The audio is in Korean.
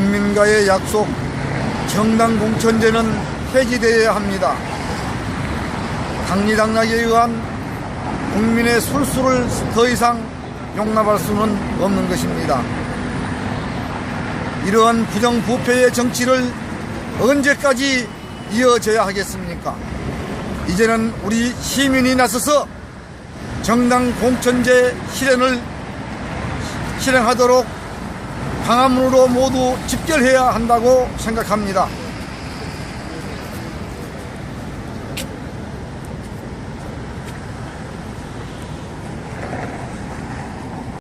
국민과의 약속, 정당 공천제는 폐지되어야 합니다. 강리당락에 의한 국민의 술수를 더 이상 용납할 수는 없는 것입니다. 이러한 부정부패의 정치를 언제까지 이어져야 하겠습니까? 이제는 우리 시민이 나서서 정당 공천제 실현을 실행하도록 광화문으로 모두 집결해야 한다고 생각합니다.